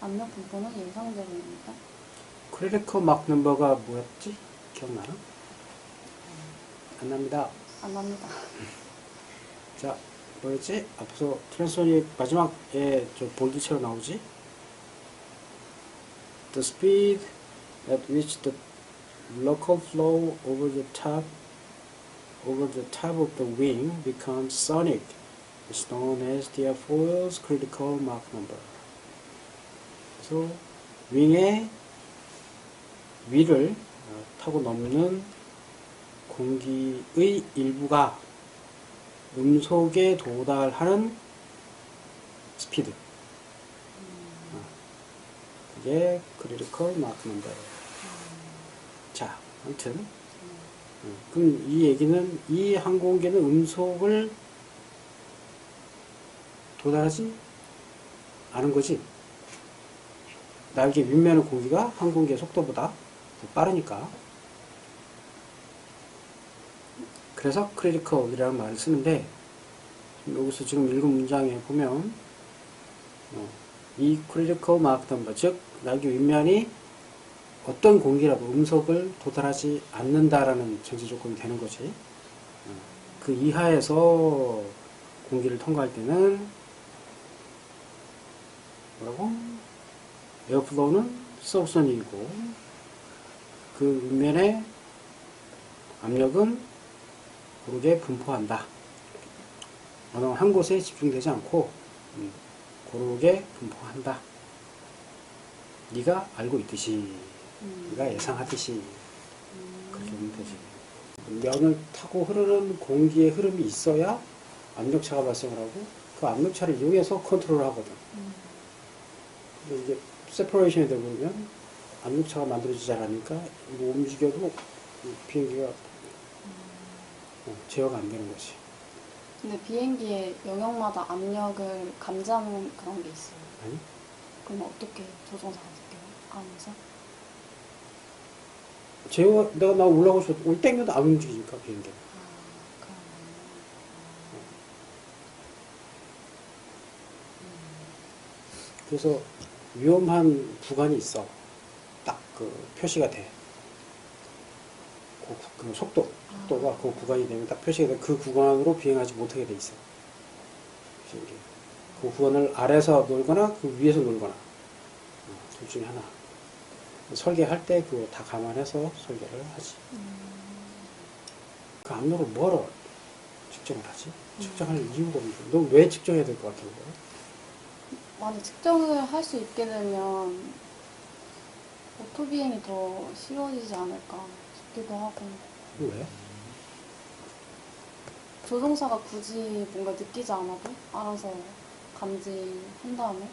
압력 분포는 예상대로입니다. 크리티컬 막 넘버가 뭐였지? 기억나나? 안 납니다. 안 납니다. 자, 뭐였지? 앞서 트랜스원이 마지막에 저 볼드처럼 나오지? The speed at which the local flow over the top over the top of the wing becomes sonic is known as the airfoil's critical Mach number. 그래서 윙의 위를 어, 타고 넘는 공기의 일부가 음속에 도달하는 스피드. 어, 그게 크리티컬 마크 넘버예요. 자, 아무튼 어, 그럼 이 얘기는 이 항공기는 음속을 도달하지 않은 거지. 날개 윗면의 공기가 항공기의 속도보다 더 빠르니까. 그래서 크리티컬이라는 말을 쓰는데 여기서 지금 읽은 문장에 보면 어, 이 크리티컬 마크 넘버 즉 날개 윗면이 어떤 공기라도 음속을 도달하지 않는다라는 전제 조건이 되는 거지. 어, 그 이하에서 공기를 통과할 때는 뭐라고? 에어플로우는 서브소닉이고 그 윗면의 압력은 고르게 분포한다. 어느 한 곳에 집중되지 않고 음, 고르게 분포한다. 네가 알고 있듯이, 음. 네가 예상하듯이 그렇게 보면 되지. 면을 타고 흐르는 공기의 흐름이 있어야 압력차가 발생을 하고 그 압력차를 이용해서 컨트롤을 하거든. 음. 근데 이게 세퍼레이션이 되고 그러면 압력차가 만들어지지 않으니까 뭐 움직여도 이 비행기가 어, 제어가 안 되는 거지. 근데 비행기의 영역마다 압력을 감지하는 그런 게 있어요. 아니? 그럼 어떻게 조종사가 느껴요? 안에서? 제어 내가 나 올라가고 싶어 올 땡겨도 안 움직이니까 비행기. 아, 그러네. 그래서 위험한 구간이 있어. 딱 그 표시가 돼. 그, 구- 그 속도, 속도가 그 구간이 되면 딱 표시가 돼. 그 구간으로 비행하지 못하게 돼 있어. 그 구간을 아래서 놀거나 그 위에서 놀거나 어, 둘 중에 하나. 설계할 때 그거 다 감안해서 설계를 하지. 그 압력을 뭐로 측정을 하지? 측정할 이유가 없는데. 너왜 측정해야 될 것 같은 거야? 만약 측정을 할 수 있게 되면 오토 비행이 더 쉬워지지 않을까 싶기도 하고 왜? 조종사가 굳이 뭔가 느끼지 않아도 알아서 감지한 다음에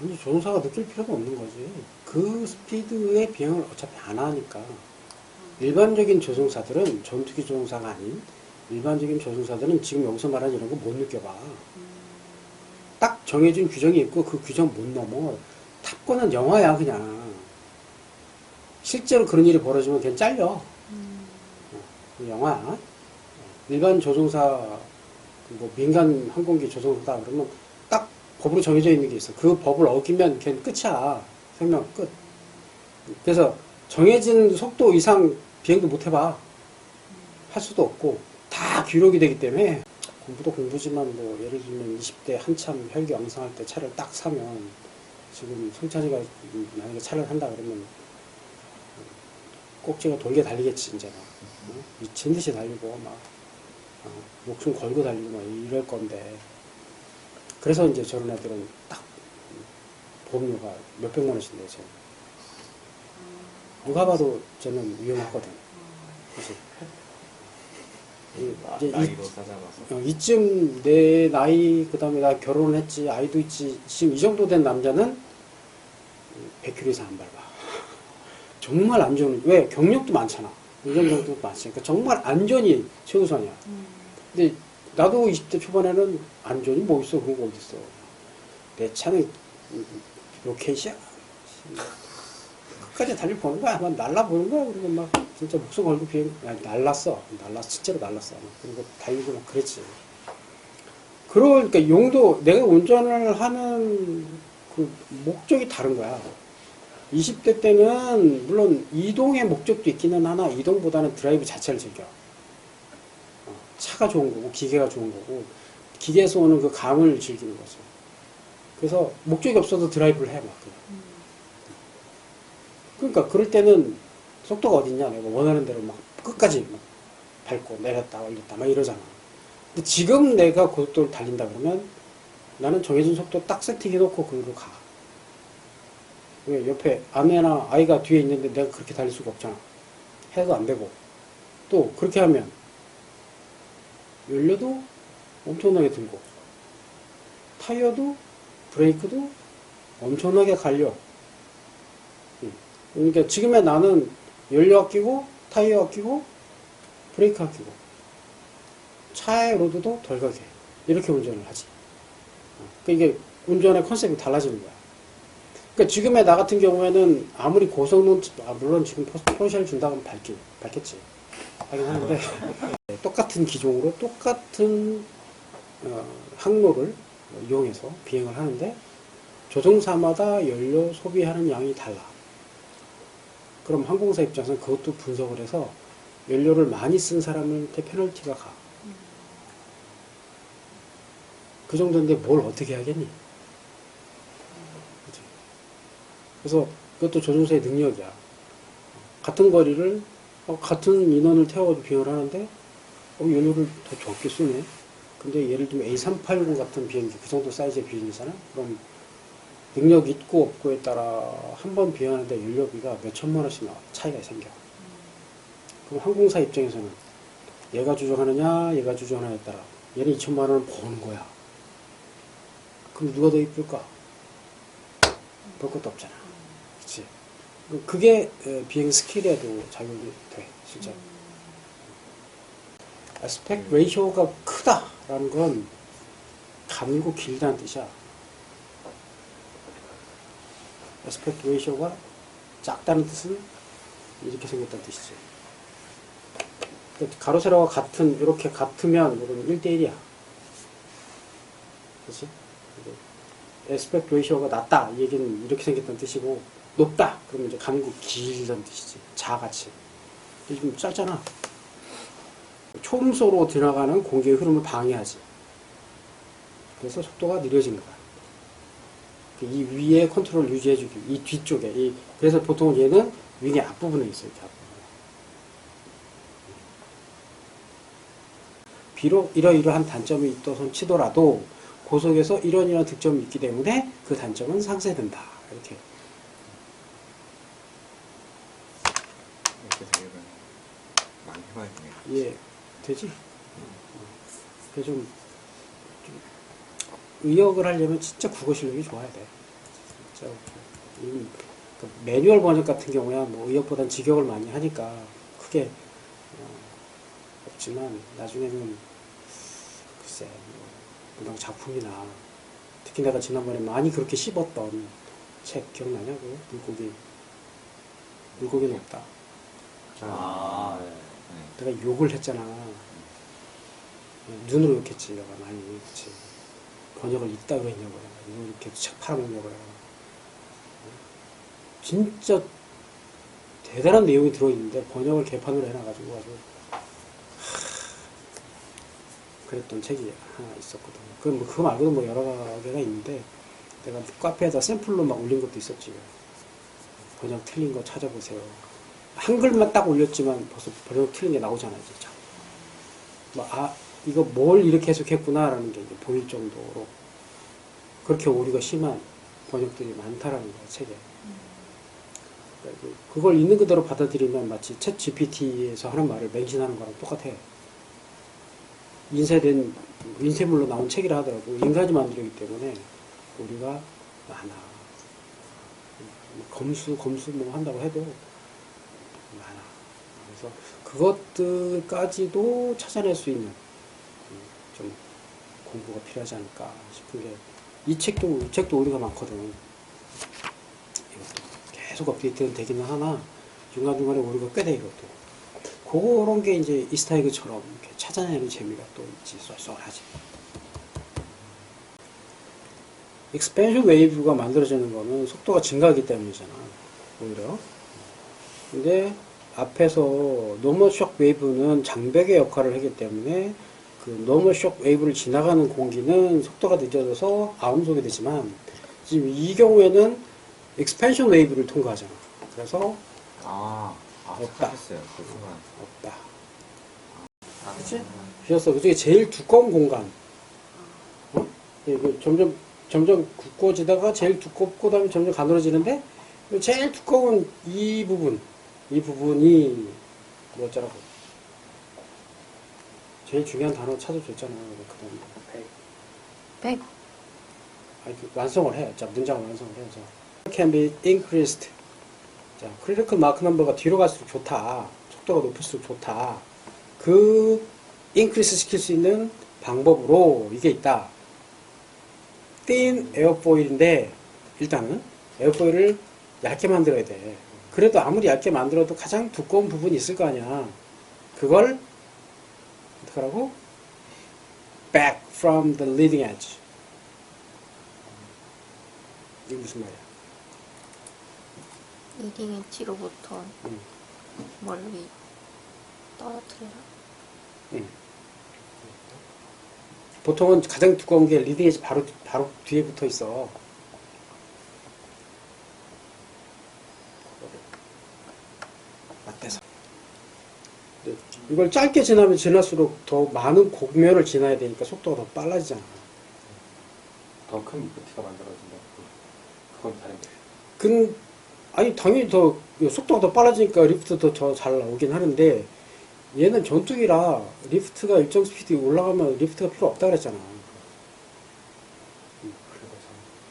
아니 조종사가 느낄 필요가 없는 거지. 그 스피드의 비행을 어차피 안 하니까. 일반적인 조종사들은 전투기 조종사가 아닌 일반적인 조종사들은 지금 여기서 말하는 이런 거 못 느껴봐. 딱 정해진 규정이 있고 그 규정 못 넘어. 탑건은 영화야 그냥. 실제로 그런 일이 벌어지면 그냥 잘려. 그 영화야. 일반 조종사, 그뭐 민간 항공기 조종사다 그러면 딱 법으로 정해져 있는 게 있어. 그 법을 어기면 걔는 끝이야. 생명 끝. 그래서 정해진 속도 이상 비행도 못 해봐. 할 수도 없고 다 기록이 되기 때문에 공부도 공부지만 뭐 예를 들면 20대 한참 혈기 왕성할 때 차를 딱 사면 지금 송찬이가 만약에 차를 한다 그러면 꼭지가 돌게 달리겠지 이제 막 어? 미친 듯이 달리고 막 어, 목숨 걸고 달리고 막 이럴 건데 그래서 이제 저런 애들은 딱 보험료가 몇백만 원씩 내죠. 누가 봐도 저는 위험하거든. 이- 나, 이제 이- 나이로 어, 이쯤 내 나이 그다음에 나 결혼을 했지 아이도 있지 지금 이 정도 된 남자는 100km 이상 안 밟아. 정말 안전 왜? 경력도 많잖아. 운전 경력도 많으니까 정말 안전이 최우선이야. 근데 나도 20대 초반에는 안전이 뭐 있어? 그런 거 어딨어? 내 차는 로켓이야 끝까지 달려 보는 거야 막 날라보는 거야 그리고 막 진짜 목숨 걸고 비행 아니, 날랐어 날랐어 실제로 날랐어 그리고 달리고 막 그랬지 그러니까 용도 내가 운전을 하는 그 목적이 다른 거야. 20대 때는 물론 이동의 목적도 있기는 하나 이동보다는 드라이브 자체를 즐겨. 어, 차가 좋은 거고 기계가 좋은 거고 기계에서 오는 그 감을 즐기는 거죠. 그래서 목적이 없어도 드라이브를 해 막. 그냥. 그러니까 그럴 때는 속도가 어딨냐 내가 원하는 대로 막 끝까지 막 밟고 내렸다 올렸다 막 이러잖아. 근데 지금 내가 고속도로를 달린다 그러면 나는 정해진 속도 딱 세팅해 놓고 그기로 가. 왜 옆에 아내나 아이가 뒤에 있는데 내가 그렇게 달릴 수가 없잖아. 해도 안 되고. 또 그렇게 하면 연료도 엄청나게 들고 타이어도 브레이크도 엄청나게 갈려. 음. 그러니까 지금의 나는 연료 아끼고 타이어 아끼고 브레이크 아끼고 차의 로드도 덜 가게 이렇게 운전을 하지. 어, 그러니까 이게 운전의 컨셉이 달라지는 거야. 그러니까 지금의 나 같은 경우에는 아무리 고성능, 아, 물론 지금 포- 포르쉐를 준다고 하면 밝긴, 밝겠지. 하긴 하는데, 똑같은 기종으로 똑같은 어, 항로를 이용해서 비행을 하는데, 조종사마다 연료 소비하는 양이 달라. 그럼 항공사 입장에서는 그것도 분석을 해서 연료를 많이 쓴 사람한테 페널티가 가. 그 정도인데 뭘 어떻게 하겠니? 그치? 그래서 그것도 조종사의 능력이야. 같은 거리를 어, 같은 인원을 태워가지고 비행을 하는데 어, 연료를 더 적게 쓰네. 근데 예를 들면 A380 같은 비행기 그 정도 사이즈의 비행기잖아. 그럼 능력 있고 없고에 따라 한 번 비행하는데 연료비가 몇 천만 원씩 나와 차이가 생겨. 그럼 항공사 입장에서는 얘가 주정하느냐 얘가 주정하느냐에 따라 얘는 2천만 원을 버는 거야. 그럼 누가 더 이쁠까? 볼 것도 없잖아. 그치? 그- 그게 에, 비행 스킬에도 작용이 돼, 실제로. 아스펙트 레이쇼가 크다라는 건 가늘고 길다는 뜻이야. 아스펙트 레이쇼가 작다는 뜻은 이렇게 생겼다는 뜻이지. 그러니까 가로 세로가 같은 이렇게 같으면 이거는 1대1이야. 그렇지? 에스펙트 레이쇼가 낮다 이 얘기는 이렇게 생겼다는 뜻이고 높다 그러면 이제 가늘고 길다는 뜻이지. 자같이. 좀 짧잖아. 초음소로 지나가는 공기의 흐름을 방해하지. 그래서 속도가 느려진 거야. 그이 위에 컨트롤 유지해주기, 이 뒤쪽에. 이, 그래서 보통 얘는 윙의 앞부분에 있어요. 이렇게 앞부분에. 비록 이러이러한 단점이 있다손 치더라도 고속에서 이런 이런 득점이 있기 때문에 그 단점은 상쇄된다. 이렇게. 이렇게 되면 많이 해봐야겠네요. 이해 되지? 그게 좀, 좀 의역을 하려면 진짜 국어 실력이 좋아야 돼. 진짜 이, 그 매뉴얼 번역 같은 경우야 뭐 의역보단 직역을 많이 하니까 크게 어, 없지만 나중에는 글쎄 뭐 문학 작품이나 특히 내가 지난번에 많이 그렇게 씹었던 책 기억나냐고 물고기 물고기는 없다. 아, 네. 네. 내가 욕을 했잖아. 눈으로 욕했지, 내가 많이. 그치. 번역을 이따가 했냐고. 이거 이렇게 책 팔아먹냐고. 진짜 대단한 내용이 들어있는데 번역을 개판으로 해놔가지고 아주 하, 그랬던 책이 하나 있었거든. 그, 뭐, 그거 말고도 뭐 여러 개가 있는데 내가 카페에다 샘플로 막 올린 것도 있었지. 번역 틀린 거 찾아보세요. 한글만 딱 올렸지만 벌써 번역 틀린 게 나오잖아요, 진짜. 뭐, 아, 이거 뭘 이렇게 해석했구나라는 게 보일 정도로 그렇게 오류가 심한 번역들이 많다라는 거예요, 책에. 그러니까 그- 그걸 있는 그대로 받아들이면 마치 챗 GPT에서 하는 말을 맹신하는 거랑 똑같아. 인쇄된, 인쇄물로 나온 책이라 하더라도 인간이 만들었기 때문에 오류가 많아. 검수, 검수 뭐 한다고 해도 많아. 그래서 그것들까지도 찾아낼 수 있는 음, 좀 공부가 필요하지 않을까 싶은 게 이 책도 이 책도 오류가 많거든. 계속 업데이트는 되기는 하나 중간 중간에 오류가 꽤 돼 이것도. 그런 게 이제 이스타에그처럼 찾아내는 재미가 또 있지 쏠쏠하지. 익스펜션 웨이브가 만들어지는 거는 속도가 증가하기 때문이잖아. 오히려. 근데 앞에서 노멀 쇼크 웨이브는 장벽의 역할을 하기 때문에 그 노멀 쇼크 웨이브를 지나가는 공기는 속도가 늦어져서 아음속이 되지만 지금 이 경우에는 익스펜션 웨이브를 통과하잖아. 그래서 아, 아, 없다. 착각했어요. 그 순간. 없다. 아, 그치? 그래서 그중에 제일 두꺼운 공간. 어? 이거 점점 점점 굳고지다가 제일 두껍고 다음에 점점 가늘어지는데 이 제일 두꺼운 이 부분, 이 부분이 뭐였더라고? 제일 중요한 단어 찾아줬잖아. 그다음 백. 100. 아니, 그 완성을 해. 자, 문장을 완성을 해서. can be increased. 자, critical mark number가 뒤로 갈수록 좋다. 속도가 높을수록 좋다. 그 increase 시킬 수 있는 방법으로 이게 있다. thin airfoil인데 일단은 에어포일을 얇게 만들어야 돼. 그래도 아무리 얇게 만들어도 가장 두꺼운 부분이 있을 거 아니야. 그걸 어떻게 하라고? back from the leading edge. 이게 무슨 말이야? 리딩 엣지로부터 음. 멀리 떨어뜨려라. 보통은 가장 두꺼운 게 리딩 에지 바로 바로 뒤에 붙어 있어. 맞대서. 네, 이걸 짧게 지나면 지날수록 더 많은 곡면을 지나야 되니까 속도가 더 빨라지잖아. 더큰 리프트가 만들어진다. 그건 다른데. 근 아니 당연히 더 속도가 더 빨라지니까 리프트도 더 잘 나오긴 하는데 얘는 전투기라 리프트가 일정 스피드 올라가면 리프트가 필요 없다 그랬잖아.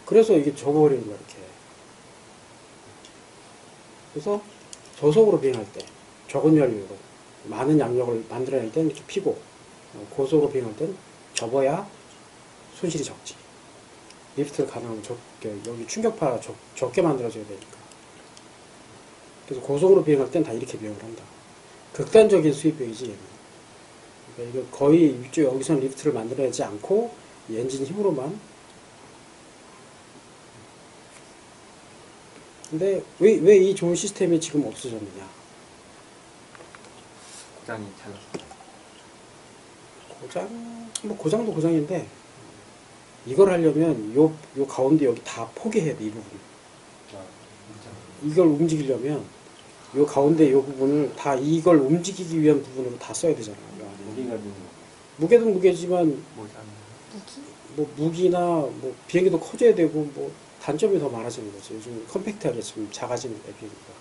그래서 이게 접어버리는 거야 이렇게. 그래서 저속으로 비행할 때 적은 연료로 많은 양력을 만들어낼 때는 이렇게 피고 어, 고속으로 비행할 때는 접어야 손실이 적지. 리프트를 가능하면 적게 여기 충격파 적, 적게 만들어줘야 되니까. 그래서 고속으로 비행할 땐 다 이렇게 비행을 한다. 극단적인 수입비이지 얘는. 그러니까 이거 거의 이쪽 여기서 리프트를 만들어내지 않고 이 엔진 힘으로만. 근데 왜 왜 이 좋은 시스템이 지금 없어졌느냐? 고장이 잘 났어. 고장 뭐 고장도 고장인데 이걸 하려면 요 요 가운데 여기 다 포개해야 돼 이 부분. 아, 이걸 움직이려면 요 가운데 요 부분을 다 이걸 움직이기 위한 부분으로 다 써야 되잖아. 요 안에. 무기가 있는 무게도 무게지만? 무기? 뭐 무기나 뭐 비행기도 커져야 되고 뭐 단점이 더 많아지는 거지. 요즘 컴팩트하게 지금 작아지는 비행기가.